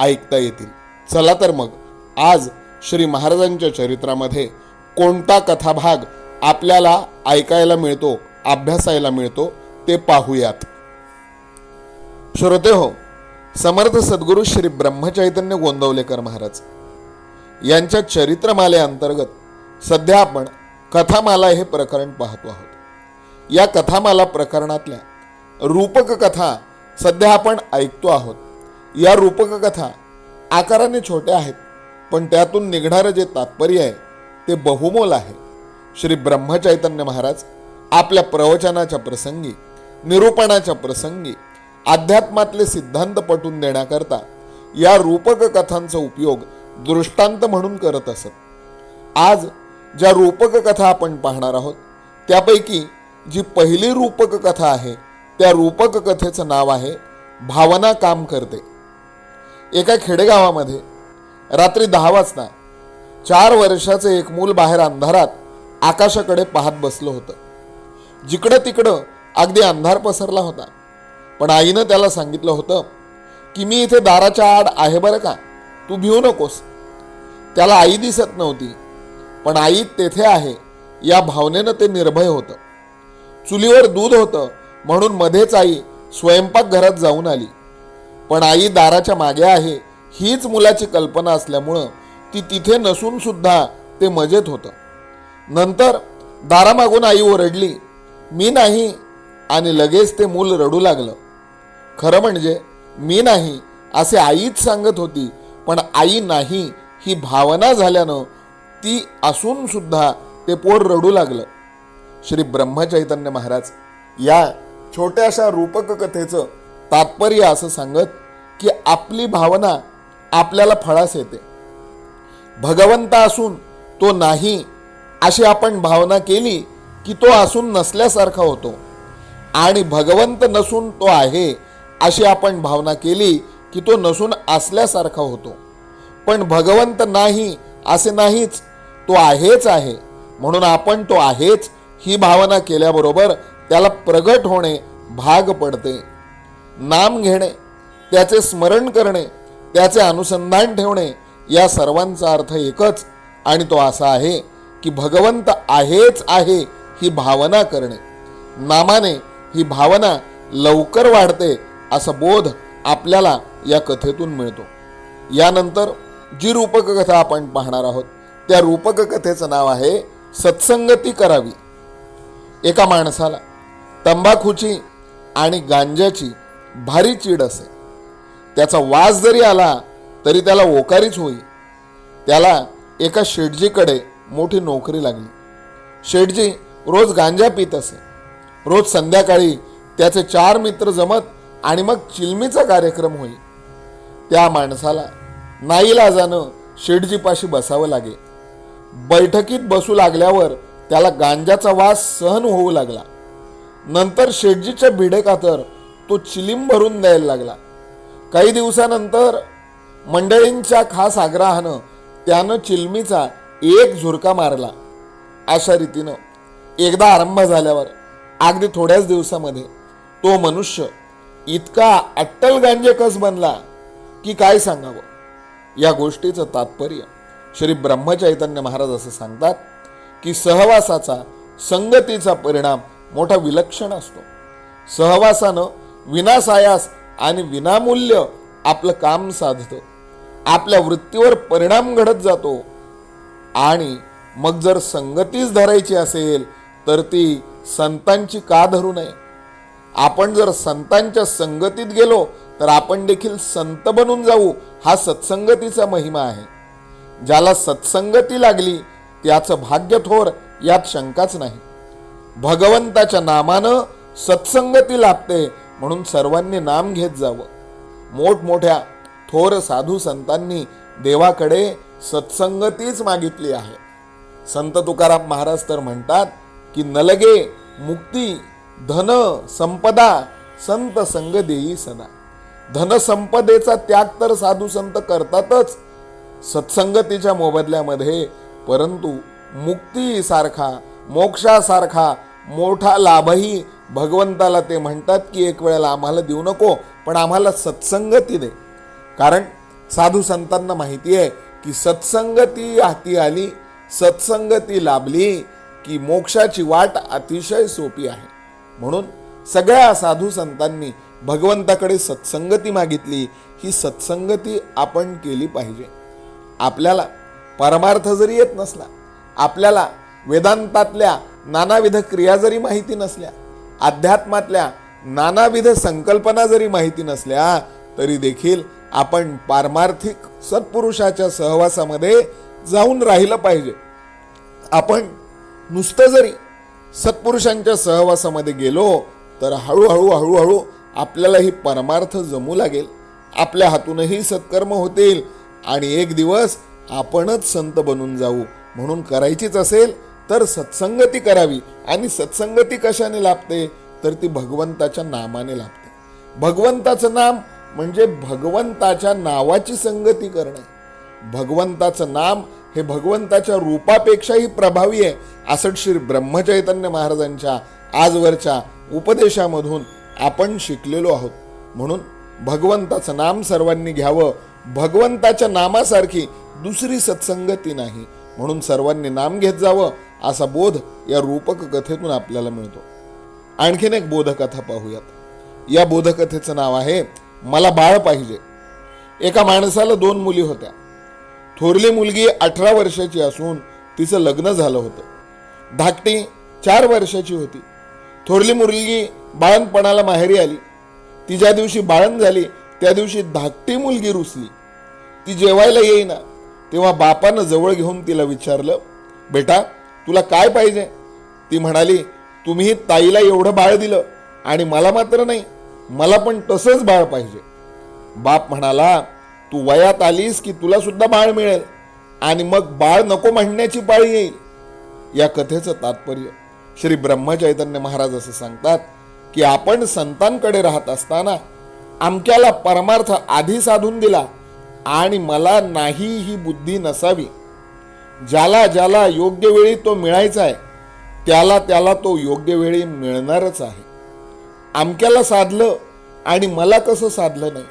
ऐकता येतील. चला तर मग आज श्री महाराजांच्या चरित्रामध्ये कोणता कथाभाग आपल्याला ऐकायला मिळतो अभ्यासायला मिळतो ते पाहूयात. श्रोते हो समर्थ सद्गुरू श्री ब्रह्मचैतन्य गोंदवलेकर महाराज यांच्या चरित्रमालेअंतर्गत सध्या आपण कथामाला हे प्रकरण पाहतो आहोत. या कथामाला प्रकरणातल्या रूपक कथा सध्या आपण ऐकतो आहोत. या रूपककथा आकाराने छोट्या आहेत पण त्यातून निघणारं जे तात्पर्य आहे ते बहुमोल आहे. श्री ब्रह्मचैतन्य महाराज आपल्या प्रवचनाच्या प्रसंगी निरूपणाच्या प्रसंगी अध्यात्मातले सिद्धांत पटून देण्याकरता या रूपक कथांचा उपयोग दृष्टांत म्हणून करत असत. आज ज्या रूपक कथा आपण पाहणार आहोत त्यापैकी जी पहिली रूपक कथा आहे त्या रूपक कथेचं नाव आहे भावना काम करते. एका खेडेगावामध्ये रात्री दहा वाजता चार वर्षाचं एक मूल बाहेर अंधारात आकाशाकडे पाहत बसलं होतं. जिकडं तिकडं अगदी अंधार पसरला होता. पण आईनं त्याला सांगितलं होतं की मी इथे दाराच्या आड आहे बरं का? तू भिवू नकोस. त्याला आई दिसत नव्हती पण आई तेथे आहे या भावनेनं ते निर्भय होतं. चुलीवर दूध होतं म्हणून मध्येच आई स्वयंपाकघरात जाऊन आली. पण आई दाराच्या मागे आहे हीच मुलाची कल्पना असल्यामुळं ती तिथे नसून सुद्धा ते मजेत होतं. नंतर दारामागून आई ओरडली मी नाही आणि लगेच ते मूल रडू लागलं. खरं म्हणजे मी नाही असे आईच सांगत होती पण आई नाही ही भावना झाल्यानं ती असून सुद्धा ते पोर रडू लागलं. श्री ब्रह्मचैतन्य महाराज या छोट्याशा रूपक कथेचं तात्पर्य असं सांगत की आपली भावना आपल्याला फळास येते. भगवंत असून तो नाही अशी आपण भावना केली की तो असून नसल्यासारखा होतो. आणि भगवंत नसून तो आहे अशी आपण भावना केली की तो नसून असल्यासारखा होतो. पण भगवंत नाही असे नाहीच तो आहेच आहे. म्हणून आपण तो आहेच ही भावना केल्याबरोबर त्याला प्रगट होणे भाग पडते. नाम घेणे त्याचे स्मरण करणे त्याचे अनुसंधान ठेवणे या सर्वांचा अर्थ एकच. आणि तो असा आहे की भगवंत आहेच आहे ही भावना करणे. नामाने ही भावना लवकर वाढते असा बोध आपल्याला या कथेतून मिळतो. यानंतर जी रूपक कथा आपण पाहणार आहोत त्या रूपक कथेचं नाव आहे सत्संगती करावी. एका माणसाला तंबाखूची आणि गांज्याची भारी चीड असे. त्याचा वास जरी आला तरी त्याला ओकारीच होई. त्याला एका शेटजीकडे मोठी नोकरी लागली. शेटजी रोज गांजा पित असे. रोज संध्याकाळी त्याचे चार मित्र जमत आणि मग चिलमीचा कार्यक्रम होई. त्या माणसाला नाईलाजानं शेटजीपाशी बसावं लागे. बैठकीत बसू लागल्यावर त्याला गांजाचा वास सहन होऊ लागला. नंतर शेटजीच्या भिडेकातर तो चिलीम भरून द्यायला लागला. काही दिवसानंतर मंडळींच्या खास आग्रहानं त्यानं चिलमीचा एक झुरका मारला. अशा रीतीनं एकदा आरंभ झाल्यावर अगदी थोड्याच दिवसामध्ये तो मनुष्य इतका अट्टल गांजेकस बनला की काय सांगावं? या गोष्टीचं तात्पर्य श्री ब्रह्मचैतन्य महाराज असं सांगतात की सहवासाचा संगतीचा परिणाम मोठा विलक्षण असतो. सहवासानं विनासायास आणि विनामूल्य आपलं काम साधतं. आपल्या वृत्तीवर परिणाम घडत जातो. आणि मग जर संगतीच धरायची असेल तर ती संतांची का धरू नये? आपण जर संतांच्या संगतीत गेलो तर आपण देखील संत बनून जाऊ हा सत्संगतीचा महिमा आहे. ज्याला सत्संगती लागली त्याचं भाग्य थोर यात शंकाच नाही. भगवंताच्या नामानं सत्संगती लाभते म्हणून सर्वांनी नाम घेत जावं. मोठमोठ्या थोर साधू संतांनी देवाकडे सत्संगतीच मागितली आहे. संत तुकाराम महाराज तर म्हणतात की नलगे मुक्ती धन संपदा संत संग देई सदा. धनसंपदेचा त्याग तर साधू संत करतातच सत्संगतीच्या मोबदल्यामध्ये परंतु मुक्तीसारखा मोक्षासारखा मोठा लाभही भगवंताला ते म्हणतात की एक वेळेला आम्हाला देऊ नको पण आम्हाला सत्संगती दे. कारण साधू संतांना माहिती आहे की सत्संगती हाती आली सत्संगती लाभली की मोक्षाची वाट अतिशय सोपी आहे. म्हणून सगळ्या साधू संतांनी भगवंताकडे सत्संगती मागितली ही सत्संगती आपण केली पाहिजे. आपल्याला परमार्थ जरी येत नसला आपल्याला वेदांतातल्या नानाविध क्रिया जरी माहिती नसल्या अध्यात्मातल्या नानाविध संकल्पना जरी माहिती नसल्या तरी देखील आपण पारमार्थिक सत्पुरुषाच्या सहवासामध्ये जाऊन राहिलं पाहिजे. आपण नुसतं जरी सत्पुरुषांच्या सहवासामध्ये गेलो तर हळूहळू हळूहळू आपल्यालाही परमार्थ जमू लागेल. आपल्या हातूनही सत्कर्म होतील आणि एक दिवस आपणच संत बनून जाऊ म्हणून करायचीच असेल तर सत्संगती करावी. आणि सत्संगती कशाने लाभते? तर ती भगवंताच्या नामाने लाभते. भगवंताचं नाम म्हणजे भगवंताच्या नावाची संगती करणे. भगवंताचं नाम हे भगवंताच्या रूपापेक्षाही प्रभावी आहे असं श्री ब्रह्मचैतन्य महाराजांच्या आजवरच्या उपदेशामधून आपण शिकलेलो आहोत. म्हणून भगवंताचं नाम सर्वांनी घ्यावं. भगवंताच्या नामासारखी दुसरी सत्संगती नाही. म्हणून सर्वांनी नाम घेत जावं. असा बोध या रूपक कथेतून आपल्याला मिळतो. आणखीन एक बोधकथा पाहूयात. या बोधकथेचं नाव आहे मला बाळ पाहिजे. एका माणसाला दोन मुली होत्या. थोरली मुलगी अठरा वर्षाची असून तिचं लग्न झालं होतं. धाकटी चार वर्षाची होती. थोरली मुलगी बाळणपणाला माहेरी आली. ती ज्या दिवशी बाळण झाली त्या दिवशी धाकटी मुलगी रुसली. ती जेवायला येईना तेव्हा बापानं जवळ घेऊन तिला विचारलं बेटा तुला काय पाहिजे? ती म्हणाली तुम्ही ताईला एवढं बाळ दिलं आणि मला मात्र नाही मला पण तसंच बाळ पाहिजे. बाप म्हणाला तू वयात आलीस की तुला सुद्धा बाळ मिळेल आणि मग बाळ नको म्हणण्याची पाळी येईल. या कथेचं तात्पर्य श्री ब्रह्मचैतन्य महाराज असं सांगतात की आपण संतांकडे राहत असताना आमच्याला परमार्थ आधी साधून दिला आणि मला नाही ही बुद्धी नसावी. ज्याला ज्याला योग्य वेळी तो मिळायचा आहे त्याला त्याला तो योग्य वेळी मिळणारच आहे. आमक्याला साधलं आणि मला कसं साधलं नाही?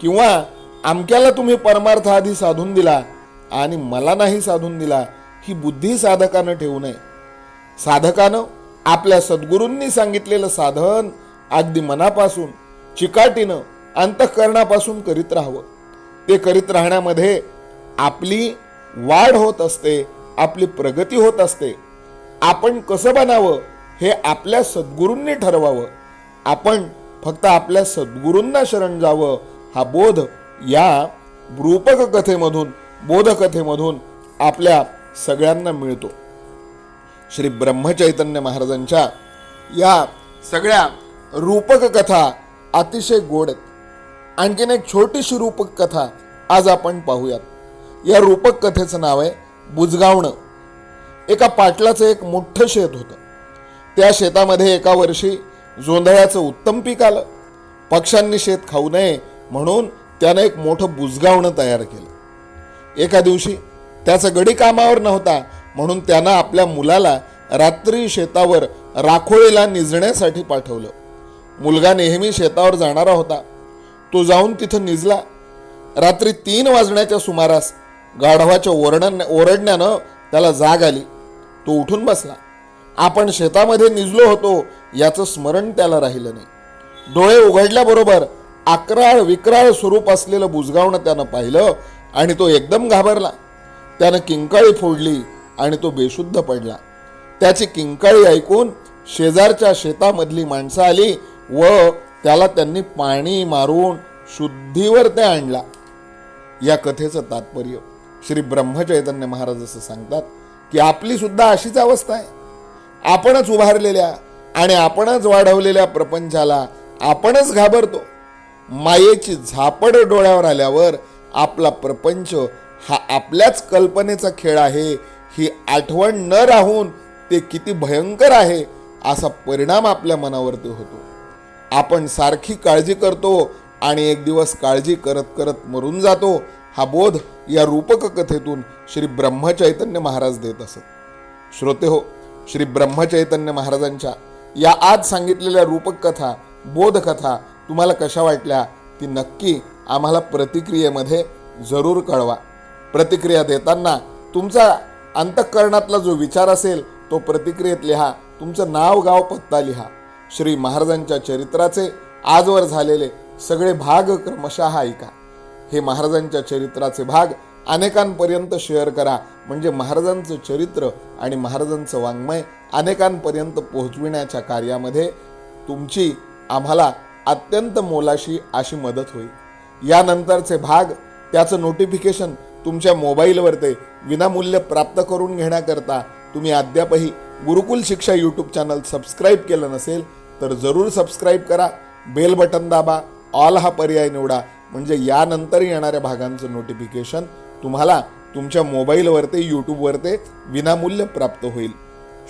किंवा आमक्याला तुम्ही परमार्थ आधी साधून दिला आणि मला नाही साधून दिला ही बुद्धी साधकानं ठेवू नये. साधकानं आपल्या सद्गुरूंनी सांगितलेलं साधन अगदी मनापासून चिकाटीनं अंतःकरणापासून करीत राहावं. ते करीत राहण्यामध्ये आपली वाढ होत असते आपली प्रगती होत असते. आपण कसं बनावं हे आपल्या सद्गुरूंनी ठरवावं. आपण फक्त आपल्या सद्गुरूंना शरण जावं हा बोध या रूपक कथेमधून बोधकथेमधून आपल्या सगळ्यांना मिळतो. श्री ब्रह्मचैतन्य महाराजांच्या या सगळ्या रूपक कथा अतिशय गोड आहेत. आणखीन एक छोटीशी रूपक कथा आज आपण पाहूयात. या रूपक कथेचं नाव आहे बुजगावणं. एका पाटलाचं एक मोठं शेत होतं. त्या शेतामध्ये एका वर्षी जोंधळ्याचं उत्तम पीक आलं. पक्ष्यांनी शेत खाऊ नये म्हणून त्यानं एक मोठं बुजगावणं तयार केलं. एका दिवशी त्याचा गडी कामावर नव्हता म्हणून त्यानं आपल्या मुलाला रात्री शेतावर राखोळीला निजण्यासाठी पाठवलं. मुलगा नेहमी शेतावर जाणारा होता. तो जाऊन तिथं निजला. रात्री तीन वाजण्याच्या सुमारास गाढवाच्या ओरडण ओरडण्यानं त्याला जाग आली. तो उठून बसला. आपण शेतामध्ये निजलो होतो याचं स्मरण त्याला राहिलं नाही. डोळे उघडल्याबरोबर अकराळ विक्राळ स्वरूप असलेलं बुजगावणं त्यानं पाहिलं आणि तो एकदम घाबरला. त्यानं किंकाळी फोडली आणि तो बेशुद्ध पडला. त्याची किंकाळी ऐकून शेजारच्या शेतामधली माणसं आली व त्याला त्यांनी पाणी मारून शुद्धीवर ते आणला. या कथेचं तात्पर्य. श्री ब्रह्मचैतन्य महाराज असं सांगतात की आपली सुद्धा अशीच अवस्था आहे. आपणच उभारलेल्या आणि आपणच वाढवलेल्या प्रपंचाला आपणच घाबरतो. मायेची झापड डोळ्यावर आल्यावर आपला प्रपंच हा आपल्याच कल्पनेचा खेळ आहे. ही आठवण न राहून ते किती भयंकर आहे असा परिणाम आपल्या मनावरती होतो. आपण सारखी काळजी करतो आणि एक दिवस काळजी करत करत मरून जातो. हा बोध या रूपक कथेतून श्री ब्रह्मचैतन्य महाराज देत असत. श्रोते हो श्री ब्रह्मचैतन्य महाराजांच्या या आज सांगितलेल्या रूपक कथा बोधकथा तुम्हाला कशा वाटल्या ती नक्की आम्हाला प्रतिक्रियेमध्ये जरूर कळवा. प्रतिक्रिया देताना तुमचा अंतःकरणातला जो विचार असेल तो प्रतिक्रियेत लिहा तुमचं नाव गाव पत्ता लिहा. श्री महाराजांच्या चरित्राचे आजवर झालेले सगळे भाग क्रमशः ऐका. हे महाराजांच्या चरित्राचे भाग. अनेकांपर्यंत शेअर करा. म्हणजे महाराजांचं चरित्र आणि महाराजांचं वाङ्मय अनेकांपर्यंत पोहोचविण्याच्या कार्यामध्ये तुमची आम्हाला अत्यंत मोलाशी अशी मदत होईल. यानंतरचे भाग त्याचं नोटिफिकेशन तुमच्या मोबाईलवर ते विनामूल्य प्राप्त करून घेण्याकरता तुम्ही अद्यापही गुरुकुल शिक्षा यूट्यूब चॅनल सबस्क्राईब केलं नसेल तर जरूर सबस्क्राईब करा. बेल बटन दाबा. ऑल हा पर्याय निवडा. म्हणजे यानंतर येणाऱ्या भागांचं नोटिफिकेशन तुम्हाला तुमच्या मोबाईलवर ते यूट्यूबवर ते विनामूल्य प्राप्त होईल.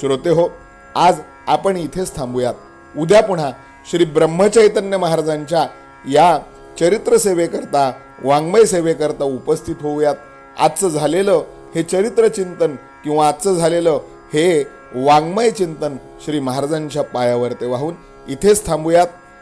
श्रोते हो आज आपण इथेच थांबूयात. उद्या पुन्हा श्री ब्रह्मचैतन्य महाराजांच्या या चरित्र सेवेकरता वाङ्मय सेवेकरता उपस्थित होऊयात. आजचं झालेलं हे चरित्र चिंतन किंवा आजचं झालेलं हे वाङ्मय चिंतन श्री महाराजांच्या पायावर ते वाहून इथेच थांबूयात.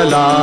selam.